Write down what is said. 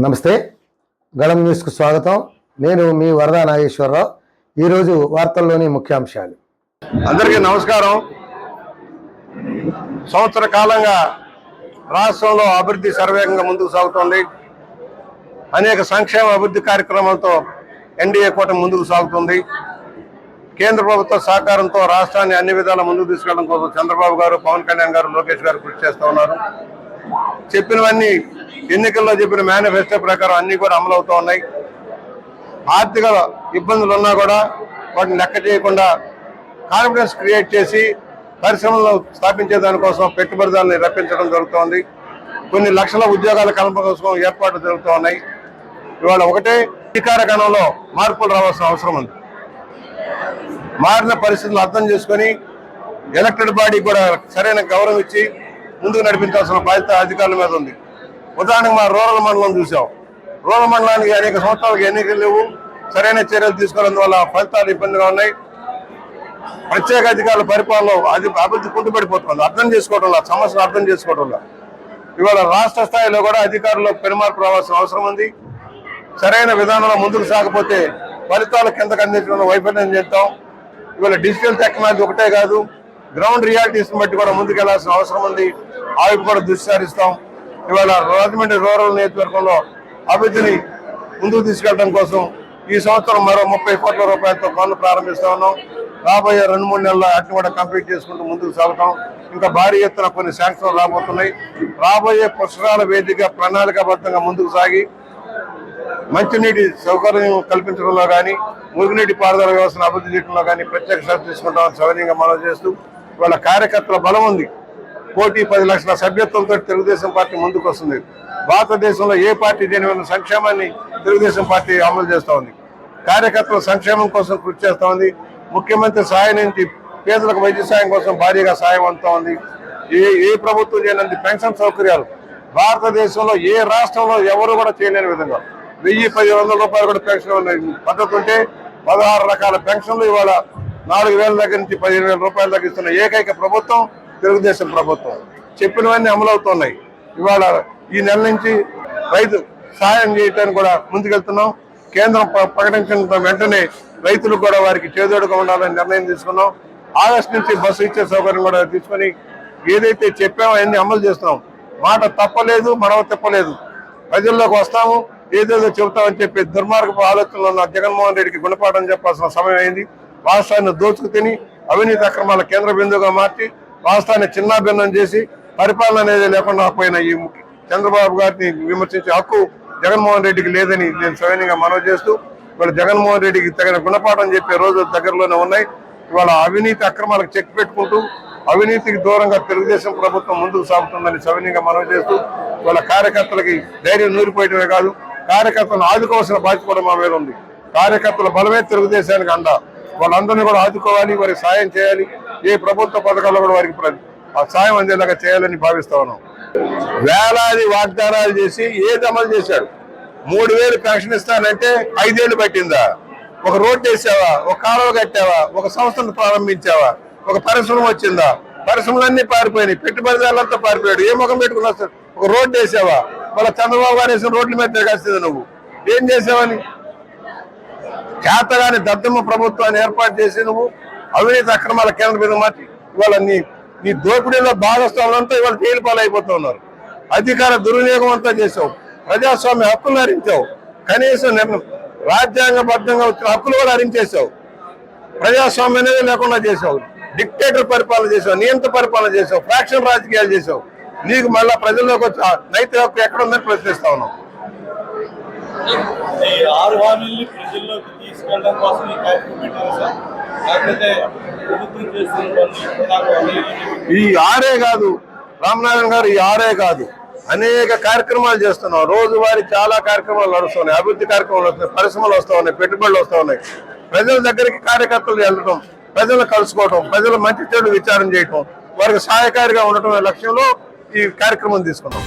నమస్తే. గళం న్యూస్కు స్వాగతం. నేను మీ వరదా నాగేశ్వరరావు. ఈరోజు వార్తల్లోని ముఖ్యాంశాలు. అందరికీ నమస్కారం. సంవత్సర కాలంగా రాష్ట్రంలో అభివృద్ధి సర్వేగంగా ముందుకు సాగుతోంది. అనేక సంక్షేమ అభివృద్ధి కార్యక్రమాలతో ఎన్డీఏ కూటమి ముందుకు సాగుతుంది. కేంద్ర ప్రభుత్వ సహకారంతో రాష్ట్రాన్ని అన్ని విధాల ముందుకు తీసుకెళ్ళడం కోసం చంద్రబాబు గారు పవన్ కళ్యాణ్ గారు లోకేష్ గారు కృషి చేస్తూ ఉన్నారు. చెప్పినవన్నీ ఎన్నికల్లో చెప్పిన మేనిఫెస్టో ప్రకారం అన్ని కూడా అమలు ఉన్నాయి. ఆర్థిక ఇబ్బందులు ఉన్నా కూడా వాటిని లెక్క చేయకుండా కాన్ఫిడెన్స్ క్రియేట్ చేసి పరిశ్రమలను స్థాపించే దానికోసం పెట్టుబడిదారులను రప్పించడం జరుగుతోంది. కొన్ని లక్షల ఉద్యోగాల కల్పన కోసం ఏర్పాట్లు జరుగుతూ ఉన్నాయి. ఇవాళ ఒకటే అధికార గణంలో మార్పులు రావాల్సిన అవసరం ఉంది. మారిన పరిస్థితులు అర్థం చేసుకొని ఎలక్టెడ్ బాడీ కూడా సరైన గౌరవం ఇచ్చి ముందుకు నడిపించాల్సిన బాధ్యత అధికారుల మీద ఉంది. ఉదాహరణకు మా రూరల్ మండలం చూసాం. రూరల్ మండలానికి అనేక సంవత్సరాలకు ఎన్నికలు లేవు. సరైన చర్యలు తీసుకోవడం ఫలితాలు ఇబ్బందిగా ఉన్నాయి. ప్రత్యేక అధికారుల పరిపాలన అది అభివృద్ధి కుంటుపడిపోతుంది. అర్థం చేసుకోవడంలో సమస్యను అర్థం చేసుకోవడంలో ఇవాళ రాష్ట్ర స్థాయిలో కూడా అధికారుల్లో పెనుమార్పు రావాల్సిన అవసరం ఉంది. సరైన విధానంలో ముందుకు సాగపోతే ఫలితాలు కిందకు అందించడంలో వైఫల్యం చెందుతాం. ఇవాళ డిజిటల్ టెక్నాలజీ ఒకటే కాదు గ్రౌండ్ రియాలిటీస్ బట్టి కూడా ముందుకెళ్ళాల్సిన అవసరం ఉంది. ఆ వైపు కూడా దృష్టి సారిస్తాం. ఇవాళ రాజమండ్రి రూరల్ నియోజకవర్గంలో అభివృద్ధిని ముందుకు తీసుకెళ్ళడం కోసం ఈ సంవత్సరం మరో ముప్పై కోట్ల రూపాయలతో పనులు ప్రారంభిస్తా ఉన్నాం. రాబోయే రెండు మూడు నెలల వాటిని కూడా కంప్లీట్ చేసుకుంటూ ముందుకు సాగుతాం. ఇంకా భారీ ఎత్తున కొన్ని శాంక్షన్లు రాబోతున్నాయి. రాబోయే పుష్కరాల వేదిక ప్రణాళికాబద్ధంగా ముందుకు సాగి మంచినీటి సౌకర్యం కల్పించడంలో కానీ మురుగునీటి పారుదల వ్యవస్థను అభివృద్ధి చేయడంలో కానీ ప్రత్యేక శ్రద్ధ తీసుకుంటామని సవనీయంగా మనం చేస్తూ వాళ్ళ కార్యకర్తల బలం ఉంది. కోటి పది లక్షల సభ్యత్వంతో తెలుగుదేశం పార్టీ ముందుకు వస్తుంది. భారతదేశంలో ఏ పార్టీ దేనివల్ల సంక్షేమాన్ని తెలుగుదేశం పార్టీ అమలు చేస్తూ ఉంది? కార్యకర్తల సంక్షేమం కోసం కృషి చేస్తూ ఉంది. ముఖ్యమంత్రి సహాయం నుంచి పేదలకు వైద్య సాయం కోసం భారీగా సాయం అందుతూ ఉంది. ఏ ఏ ప్రభుత్వం చేయనంది పెన్షన్ సౌకర్యాలు? భారతదేశంలో ఏ రాష్ట్రంలో ఎవరు కూడా చేయలేని విధంగా. వెయ్యి పది వందల రూపాయలు కూడా పెన్షన్ ఉన్నాయి. పద్ధతి ఉంటే పదహారు రకాల పెన్షన్లు ఇవాళ నాలుగు వేల దగ్గర నుంచి పదిహేను వేల రూపాయల దగ్గర ఇస్తున్న ఏకైక ప్రభుత్వం తెలుగుదేశం ప్రభుత్వం. చెప్పినవన్నీ అమలవుతున్నాయి. ఇవాళ ఈ నెల నుంచి రైతు సాయం చేయటానికి కూడా ముందుకెళ్తున్నాం. కేంద్రం ప్రకటించిన వెంటనే రైతులు కూడా వారికి చేదోడుగా ఉండాలని నిర్ణయం తీసుకున్నాం. ఆగస్టు నుంచి బస్సు ఇచ్చే సౌకర్యం కూడా తీసుకొని ఏదైతే చెప్పామో అన్ని అమలు చేస్తున్నాం. మాట తప్పలేదు మరవ తప్పలేదు. ప్రజల్లోకి వస్తాము. ఏదేదో చెబుతామని చెప్పి దుర్మార్గపు ఆలోచనలో ఉన్న జగన్మోహన్ రెడ్డికి గుణపాఠం చెప్పాల్సిన సమయం అయింది. రాష్ట్రాన్ని దోచుకు తిని అవినీతి అక్రమాల కేంద్ర బిందువుగా మార్చి రాష్ట్రాన్ని చిన్నాభిన్నం చేసి పరిపాలన అనేది లేకుండా పోయిన ఈ ముఖ్య- చంద్రబాబు గారిని విమర్శించే హక్కు జగన్మోహన్ రెడ్డికి లేదని నేను స్వయంగా మనవి చేస్తూ ఇవాళ జగన్మోహన్ రెడ్డికి తగిన గుణపాఠం చెప్పే రోజు దగ్గరలోనే ఉన్నాయి. ఇవాళ అవినీతి అక్రమాలకు చెక్ పెట్టుకుంటూ అవినీతికి దూరంగా తెలుగుదేశం ప్రభుత్వం ముందుకు సాగుతుందని సవినీయంగా మనవి చేస్తూ వాళ్ళ కార్యకర్తలకి ధైర్యం నూరిపోయటమే కాదు కార్యకర్తలను ఆదుకోవాల్సిన బాధ్యత కూడా మా మీద ఉంది. కార్యకర్తల బలమే తెలుగుదేశానికి అండ. వాళ్ళందరినీ కూడా ఆదుకోవాలి వారికి సాయం చేయాలి. ఏ ప్రభుత్వ పథకాల్లో కూడా వారికి ఆ సాయం అందేలాగా చేయాలని భావిస్తా ఉన్నాం. వేలాది వాగ్దానాలు చేసి ఏది అమలు చేశాడు? మూడు వేలు పెన్షన్ ఇస్తానంటే ఐదేళ్ళు పట్టిందా? ఒక రోడ్డు వేసావా? ఒక కాలువ కట్టావా? ఒక సంస్థను ప్రారంభించావా? ఒక పరిశ్రమ వచ్చిందా? పరిశ్రమలన్నీ పారిపోయినాయి. పెట్టుబడిదారులంతా పారిపోయాడు ఏ ముఖం పెట్టుకున్నా సార్? ఒక రోడ్డు వేసావా? మళ్ళీ చంద్రబాబు గారు వేసిన రోడ్ల మీద తిరగాల్సింది నువ్వు. ఏం చేసావని? చేతగాని దద్దమ్మ ప్రభుత్వాన్ని ఏర్పాటు చేసి నువ్వు అవినీతి అక్రమాల కేంద్ర మీద మార్చి ఇవాళ నీ నీ దోపిడీలో భాగస్వాములంతా ఇవాళ జైలు పాలైపోతూ ఉన్నారు. అధికార దుర్వినియోగం అంతా చేసావు. ప్రజాస్వామ్య హక్కులు హరించావు కనీసం రాజ్యాంగబద్ధంగా వచ్చిన హక్కులు కూడా హరించేసావు ప్రజాస్వామ్యం అనేది లేకుండా చేసావు డిక్టేటర్ పరిపాలన చేసావు నియంత్ర పరిపాలన చేసావు ఫ్రాక్షన్ రాజకీయాలు చేసావు నీకు మళ్ళా ప్రజల్లోకి వచ్చి నైతిక హక్కు ఎక్కడుందని ప్రశ్నిస్తా ఉన్నావు. ఈ ఆరు హామీల్ని ప్రజల్లోకి తీసుకెళ్ళడం కోసం ఈ కార్యక్రమం పెట్టారు సార్. లేకపోతే ప్రభుత్వం చేస్తున్న పనులు ఇప్పుడు నాకు అన్ని ఈ ఆరే కాదు రామనారాయణ గారు ఈ ఆరే కాదు. అనేక కార్యక్రమాలు చేస్తున్నాం. రోజువారీ చాలా కార్యక్రమాలు నడుస్తున్నాయి. అభివృద్ధి కార్యక్రమాలు వస్తున్నాయి. పరిశ్రమలు వస్తూ ఉన్నాయి. పెట్టుబడులు వస్తూ ఉన్నాయి. ప్రజల దగ్గరికి కార్యకర్తలు వెళ్ళడం ప్రజలు కలుసుకోవటం ప్రజల మంచి చెడు విచారం చేయటం వారికి సహాయకారిగా ఉండటం లక్ష్యంలో ఈ కార్యక్రమం తీసుకున్నాం